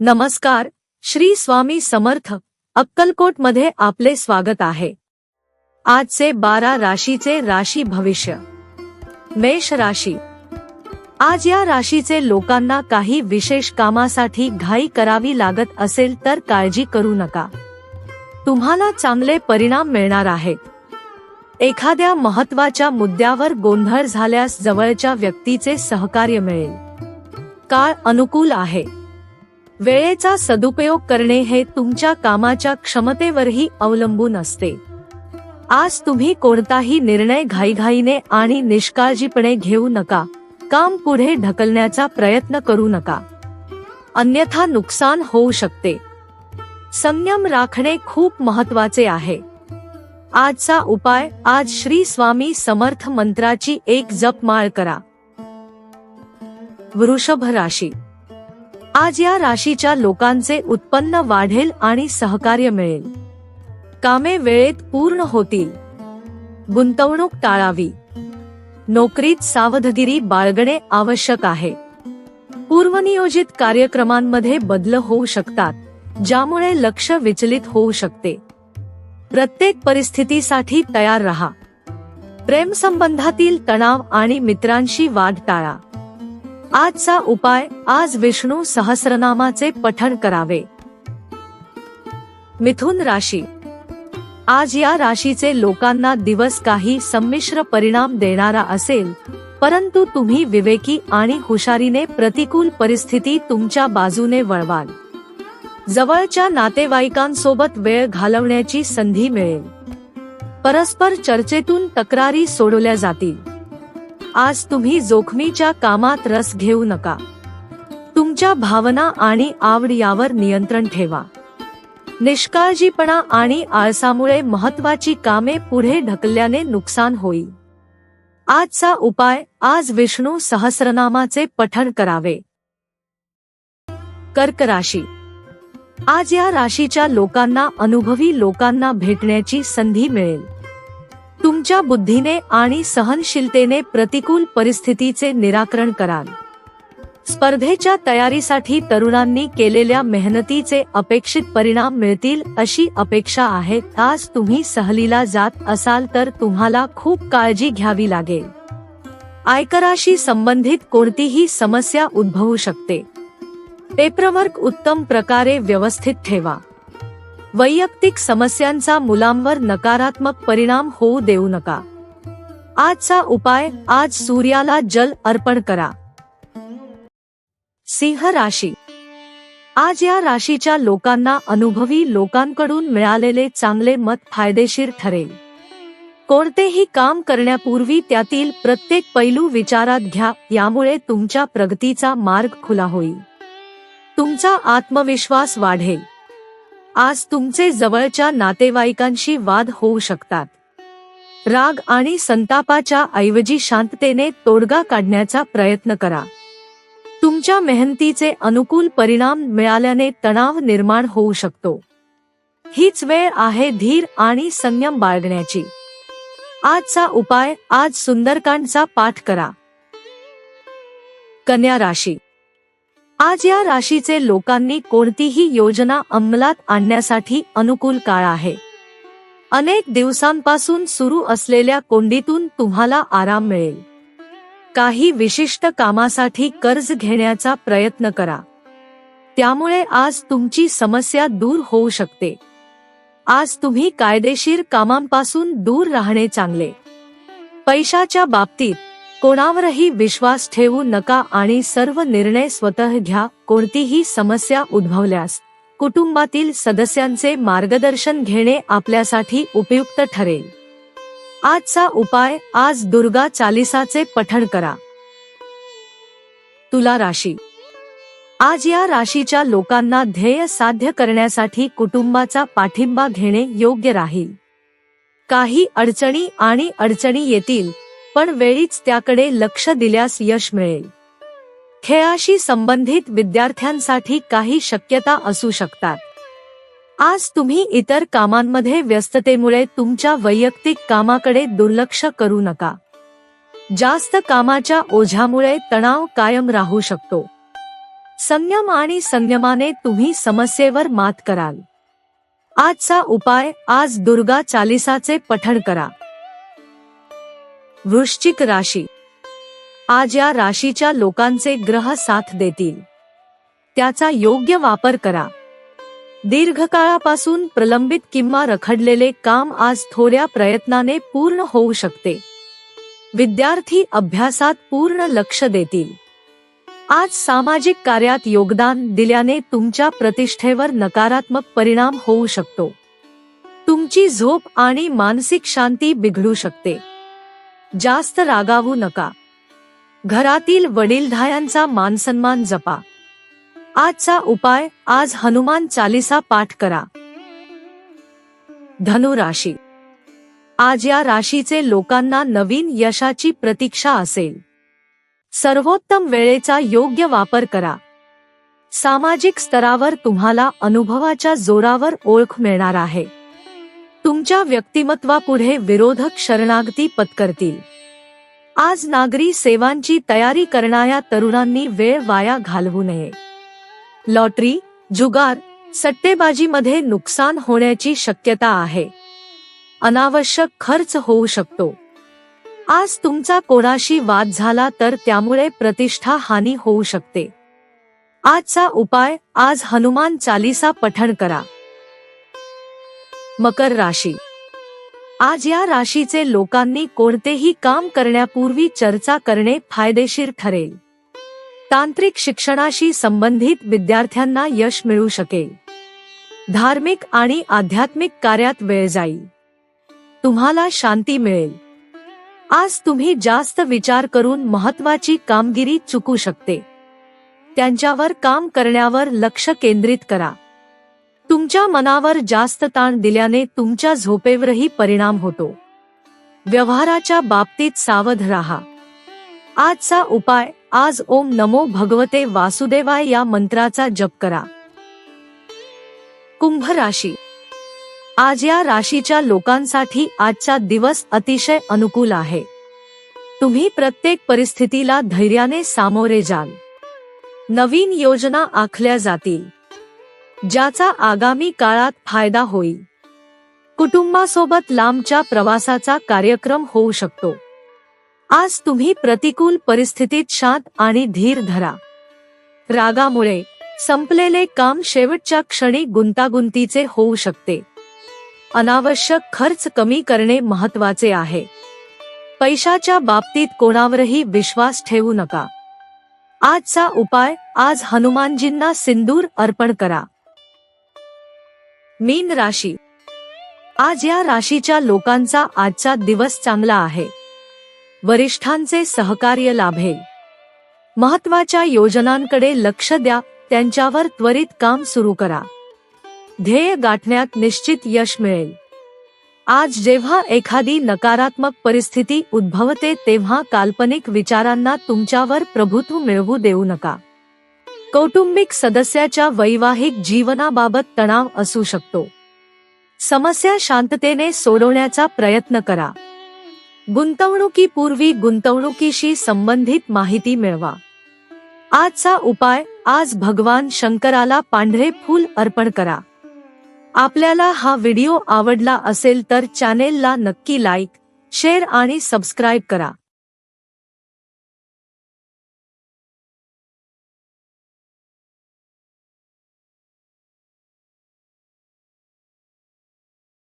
नमस्कार श्री स्वामी समर्थ अक्कलकोटमध्ये आपले स्वागत आहे. आजचे बारा राशीचे राशी भविष्य. मेष राशी. आज या राशीचे लोकांना काही विशेष कामासाठी घाई करावी लागत असेल तर काळजी करू नका. तुम्हाला चांगले परिणाम मिळणार आहेत एखाद्या महत्त्वाच्या मुद्द्यावर गोंधळ झाल्यास जवळच्या व्यक्तीचे सहकार्य मिळेल. काळ अनुकूल आहे. वेळेचा सदुपयोग करणे हे तुमच्या कामाच्या क्षमतेवरही अवलंबून असते. आज तुम्ही कोणताही निर्णय घाईघाईने आणि निष्काळजीपणे घेऊ नका. काम पुढे ढकलण्याचा प्रयत्न करू नका. अन्यथा नुकसान होऊ शकते. संयम राखणे खूप महत्त्वाचे आहे. आजचा उपाय आज श्री स्वामी समर्थ मंत्राची एक जपमाळ करा. वृषभ राशी आज या राशीच्या लोकांचे उत्पन्न वाढेल आणि सहकार्य मिळेल. कामे वेळेत पूर्ण होतील. गुंतवणूक टाळावी. नोकरीत सावधगिरी बाळगणे आवश्यक आहे. पूर्वनियोजित कार्यक्रमांमध्ये बदल होऊ शकतात ज्यामुळे लक्ष विचलित होऊ शकते. प्रत्येक परिस्थितीसाठी तयार रहा. प्रेम संबंधातील तणाव आणि मित्रांशी वाद टाळा. आजचा उपाय आज विष्णू सहस्रनामाचे पठण करावे. मिथुन राशी. आज या राशीचे लोकांना दिवस काही संमिश्र परिणाम देणारा असेल परंतु तुम्ही विवेकी आणि हुशारीने प्रतिकूल परिस्थिती तुमच्या बाजूने वळवाल. जवळच्या नातेवाईकांसोबत वेळ घालवण्याची संधी मिळेल. परस्पर चर्चेतून तक्रारी सोडवल्या जातील. आज तुम्ही जोखमीच्या कामात रस घेऊ नका. तुमच्या भावना आणि आवड यावर नियंत्रण ठेवा. निष्काळजीपणा आणि आळसामुळे महत्वाची कामे पुढे ढकलल्याने नुकसान होईल. आजचा उपाय आज विष्णू सहस्रनामाचे पठण करावे. कर्क राशी. आज या राशीच्या लोकांना अनुभवी लोकांना भेटण्याची संधी मिळेल. तुमच्या बुद्धीने आणि सहनशीलतेने प्रतिकूल परिस्थितीचे निराकरण कराल. स्पर्धेच्या तयारीसाठी तरुणांनी केलेल्या मेहनतीचे अपेक्षित परिणाम मिळतील अशी अपेक्षा आहे. आज तुम्ही सहलीला जात असाल तर तुम्हाला खूप काळजी घ्यावी लागेल. आयकराशी संबंधित कोणतीही समस्या उद्भवू शकते. पेपरवर्क उत्तम प्रकारे व्यवस्थित ठेवा. वैयक्तिक समस्यांचा मुलांवर नकारात्मक परिणाम होऊ देऊ नका. आजचा उपाय आज सूर्याला जल अर्पण करा. सिंह राशी. आज या राशीच्या लोकांना अनुभवी लोकांकडून मिळालेले चांगले मत फायदेशीर ठरेल. कोणतेही काम करण्यापूर्वी त्यातील प्रत्येक पैलू विचारात घ्या यामुळे तुमच्या प्रगतीचा मार्ग खुला होईल. तुमचा आत्मविश्वास वाढेल. आज तुमचे जवळच्या नातेवाईकांशी वाद होऊ शकतात. राग आणि संतापाच्या ऐवजी शांततेने तोडगा काढण्याचा प्रयत्न करा. तुमच्या मेहनतीचे अनुकूल परिणाम मिळाल्याने तणाव निर्माण होऊ शकतो. हीच वेळ आहे धीर आणि संयम बाळगण्याची. आजचा उपाय आज सुंदरकांडचा पाठ करा. कन्या राशी आज या राशीचे लोकांनी कोणतीही योजना अंमलात आणण्यासाठी अनुकूल काळ आहे. अनेक दिवसांपासून सुरू असलेल्या कोंडीतून तुम्हाला आराम मिळेल. काही विशिष्ट कामासाठी कर्ज घेण्याचा प्रयत्न करा. त्यामुळे आज तुमची समस्या दूर होऊ शकते. आज तुम्ही कायदेशीर कामांपासून दूर राहणे चांगले. पैशाच्या बाबतीत कोणावरही विश्वास ठेवू नका आणि सर्व निर्णय स्वतः घ्या. कोणतीही समस्या उद्भवल्यास कुटुंबातील सदस्यांचे मार्गदर्शन घेणे आपल्यासाठी उपयुक्त ठरेल. आजचा उपाय आज दुर्गा चालिसाचे पठण करा. तुला राशी. आज या राशीच्या लोकांना ध्येय साध्य करण्यासाठी कुटुंबाचा पाठिंबा घेणे योग्य राहील. काही अडचणी आणि अडचणी येतील पण वेळीच त्याकडे लक्ष दिल्यास यश मिळेल. खेळाशी संबंधित विद्यार्थ्यांसाठी काही शक्यता असू शकतात. आज तुम्ही इतर कामांमध्ये व्यस्ततेमुळे तुमच्या वैयक्तिक कामाकडे दुर्लक्ष करू नका. जास्त कामाच्या ओझ्यामुळे तणाव कायम राहू शकतो. संयम आणि संयमाने तुम्ही समस्येवर मात कराल. आजचा उपाय आज दुर्गा चालिसाचे पठण करा. वृश्चिक राशी. आज या राशीच्या लोकांचे ग्रह साथ देतील. त्याचा योग्य वापर करा. दीर्घकाळापासून प्रलंबित किंवा रखडलेले काम आज थोड्या प्रयत्नाने पूर्ण होऊ शकते. विद्यार्थी अभ्यासात पूर्ण लक्ष देतील. आज सामाजिक कार्यात योगदान दिल्याने तुमच्या प्रतिष्ठेवर नकारात्मक परिणाम होऊ शकतो. तुमची झोप आणि मानसिक शांती बिघडू शकते. जास्त रागावू नका. घरातील वडीलधायांचा मानसन्मान जपा. आजचा उपाय आज हनुमान चालिसा पाठ करा. धनु राशी आज या राशीचे लोकांना नवीन यशाची प्रतीक्षा असेल. सर्वोत्तम वेळेचा योग्य वापर करा. सामाजिक स्तरावर तुम्हाला अनुभवाच्या जोरावर ओळख मिळणार आहे. तुमच्या व्यक्तिमत्वापुढे विरोधक शरणागती पत्करतील. आज नागरी सेवांची तयारी करणाऱ्या तरुणांनी वेळ वाया घालवू नये. लॉटरी जुगार सट्टेबाजीमध्ये नुकसान होण्याची शक्यता आहे. अनावश्यक खर्च होऊ शकतो. आज तुमचा कोणाशी वाद झाला तर त्यामुळे प्रतिष्ठा हानी होऊ शकते. आजचा उपाय आज हनुमान चालिसा पठण करा. मकर राशी. आज या राशीचे लोकांनी कोणतेही काम करण्यापूर्वी चर्चा करणे फायदेशीर ठरेल. तांत्रिक शिक्षणाशी संबंधित विद्यार्थ्यांना यश मिळू शकेल. धार्मिक आणि आध्यात्मिक कार्यात वेळ जाईल. तुम्हाला शांती मिळेल. आज तुम्ही जास्त विचार करून महत्वाची कामगिरी चुकू शकते. त्यांच्यावर काम करण्यावर लक्ष केंद्रित करा. तुमच्या मनावर जास्त ताण दिल्याने तुमच्या झोपेवरही परिणाम होतो. व्यवहाराच्या बाबतीत सावध राहा. आजचा उपाय आज ओम नमो भगवते वासुदेवाय या मंत्राचा जप करा. कुंभ राशी. आज या राशीच्या लोकांसाठी आजचा दिवस अतिशय अनुकूल आहे. तुम्ही प्रत्येक परिस्थितीला धैर्याने सामोरे जाल. नवीन योजना आखल्या जातील. ज्याचा आगामी काळात फायदा होईल. कुटुंबासोबत लांबच्या प्रवासाचा कार्यक्रम होऊ शकतो. आज तुम्ही प्रतिकूल परिस्थितीत शांत आणि धीर धरा. रागामुळे संपलेले काम शेवटच्या क्षणी गुंतागुंतीचे होऊ शकते. अनावश्यक खर्च कमी करणे महत्त्वाचे आहे. पैशाच्या बाबतीत कोणावरही विश्वास ठेवू नका. आजचा उपाय आज हनुमानजींना सिंदूर अर्पण करा. मीन राशी. आज या राशीच्या लोकांचा आजचा दिवस चांगला आहे. वरिष्ठांचे सहकार्य लाभेल. महत्त्वाच्या योजनांकडे लक्ष द्या त्यांच्यावर त्वरित काम सुरू करा. ध्येय गाठण्यात निश्चित यश मिळेल. आज जेव्हा एखादी नकारात्मक परिस्थिती उद्भवते तेव्हा काल्पनिक विचारांना तुमच्यावर प्रभुत्व मिळवू देऊ नका. कौटुंबिक सदस्याच्या वैवाहिक जीवनाबाबत तणाव असू शकतो. समस्या शांततेने सोडवण्याचा प्रयत्न करा. गुंतवणुकीपूर्वी गुंतवणुकीशी संबंधित माहिती मिळवा. आजचा उपाय आज भगवान शंकराला पांढरे फूल अर्पण करा. आपल्याला हा व्हिडिओ आवडला असेल तर चॅनेलला नक्की लाईक शेअर आणि सबस्क्राईब करा.